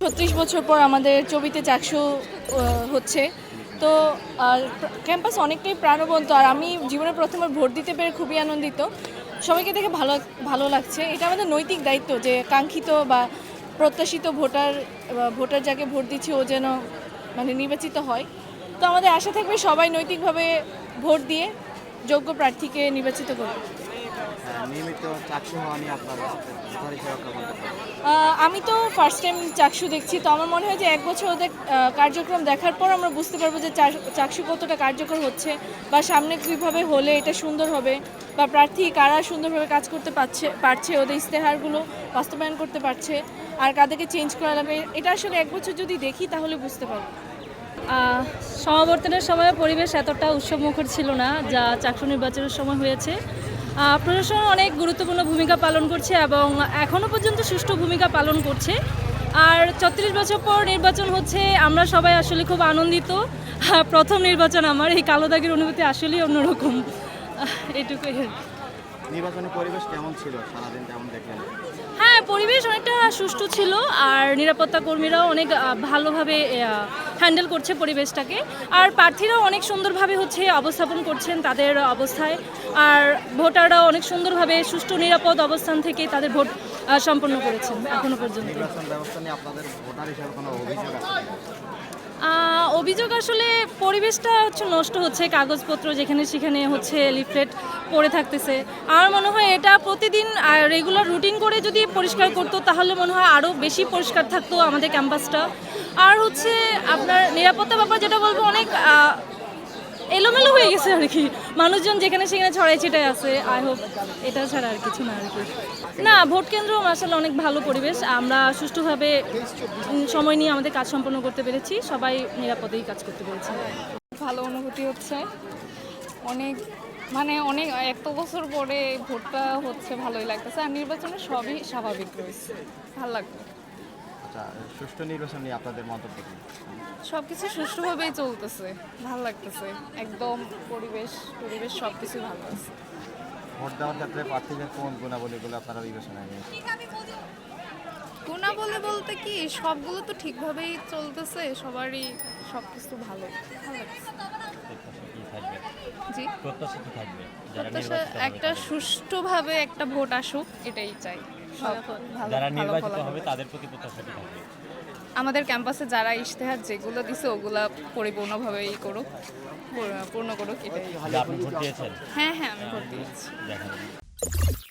ছত্রিশ বছর পর আমাদের চবিতে চাকসু হচ্ছে। তো ক্যাম্পাস অনেকটাই প্রাণবন্ত, আর আমি জীবনে প্রথমবার ভোট দিতে পেরে খুবই আনন্দিত। সবাইকে দেখে ভালো ভালো লাগছে। এটা আমাদের নৈতিক দায়িত্ব যে কাঙ্ক্ষিত বা প্রত্যাশিত ভোটার ভোটার যাকে ভোট দিচ্ছি ও যেন মানে নির্বাচিত হয়। তো আমাদের আশা থাকবে সবাই নৈতিকভাবে ভোট দিয়ে যোগ্য প্রার্থীকে নির্বাচিত করবে নিয়মিত চাকরি হওয়া নিয়ে আপনার আমি তো ফার্স্ট টাইম চাকসু দেখছি তো আমার মনে হয় যে এক বছর ওদের কার্যক্রম দেখার পর আমরা বুঝতে পারব যে চাক- চাকসু কতটা কার্যকর হচ্ছে বা সামনে কীভাবে হলে এটা সুন্দর হবে বা প্রার্থী কারা সুন্দরভাবে কাজ করতে পারছে পারছে ওদের ইস্তেহারগুলো বাস্তবায়ন করতে পারছে আর কাদেরকে চেঞ্জ করা লাগবে এটা আসলে এক বছর যদি দেখি তাহলে বুঝতে পারব। সমাবর্তনের সময় পরিবেশ এতটা উৎসবমুখর ছিল না যা চাকসু নির্বাচনের সময় হয়েছে। প্রশাসন অনেক গুরুত্বপূর্ণ ভূমিকা পালন করছে এবং এখনও পর্যন্ত সুষ্ঠু ভূমিকা পালন করছে। আর ছত্রিশ বছর পর নির্বাচন হচ্ছে আমরা সবাই আসলে খুব আনন্দিত। প্রথম নির্বাচন আমার এই কালো দাগের অনুভূতি আসলেই অন্যরকম। এটুকুই আর কি। নির্বাচনী পরিবেশ কেমন ছিল? সারাদিন কেমন দেখলেন? হ্যাঁ পরিবেশ অনেকটা সুষ্ঠু ছিল আর নিরাপত্তা কর্মীরাও অনেক ভালোভাবে হ্যান্ডেল করছে পরিবেশটাকে। আর প্রার্থীরাও অনেক সুন্দরভাবে হচ্ছে অবস্থাপন করছেন তাদের অবস্থায়। আর ভোটাররাও অনেক সুন্দরভাবে সুষ্ঠু, নিরাপদ অবস্থান থেকে তাদের ভোট সম্পন্ন করেছেন এখনও পর্যন্ত। অভিযোগ আসলে পরিবেশটা হচ্ছে নষ্ট হচ্ছে, কাগজপত্র যেখানে সেখানে হচ্ছে লিফলেট পড়ে থাকতেছে। আমার মনে হয় এটা প্রতিদিন রেগুলার রুটিন করে যদি পরিষ্কার করতো, তাহলে মনে হয় আরও বেশি পরিষ্কার থাকতো আমাদের ক্যাম্পাসটা আর হচ্ছে আপনার নিরাপত্তা ব্যাপার যেটা বলব, অনেক এলোমেলো হয়ে গেছে আর কি। মানুষজন যেখানে সেখানে ছড়াই ছিটাই আছে আই হোপ এটা ছাড়া আর কিছু না আর কি। না, ভোট কেন্দ্র আসলে অনেক ভালো পরিবেশ। আমরা সুষ্ঠুভাবে সময় নিয়ে আমাদের কাজ সম্পন্ন করতে পেরেছি। সবাই নিরাপদেই কাজ করতে পেরেছি। ভালো অনুভূতি হচ্ছে। অনেক মানে অনেক, এত বছর পরে ভোটটা হচ্ছে, ভালোই লাগতেছে। আর নির্বাচনে সবই স্বাভাবিক রয়েছে। ভালো লাগবে। আচ্ছা সুষ্ঠু নির্বাচন নিয়ে আপনাদের মন্তব্য কি? সব কিছু সুষ্ঠুভাবেই চলতেছে ভালো লাগতেছে। একদম পরিবেশ পরিবেশ সব কিছুই ভালো আছে। ভোট দেওয়ার ক্ষেত্রে প্রার্থীদের কোন গুণাবলীগুলো আপনারা বিবেচনায় নিয়েছেন? গুণা বলে বলতে কি সবগুলো তো ঠিকভাবেই চলতেছে সবারই সব কিছু ভালো ভালো লাগছে। জি? প্রত্যাশা একটা সুষ্ঠুভাবে একটা ভোট আসুক এটাই চাই। যারা নির্বাচিত হবে তাদের প্রতি প্রত্যাশা কি থাকবে? আমাদের ক্যাম্পাসে যারা ইশতেহার যেগুলো দিছে ওগুলো পরিপূর্ণভাবে ই করুক পূর্ণ- করুক এটাই। আপনি ভোট দিয়েছেন? হ্যাঁ হ্যাঁ আমি ভোট দিয়েছি।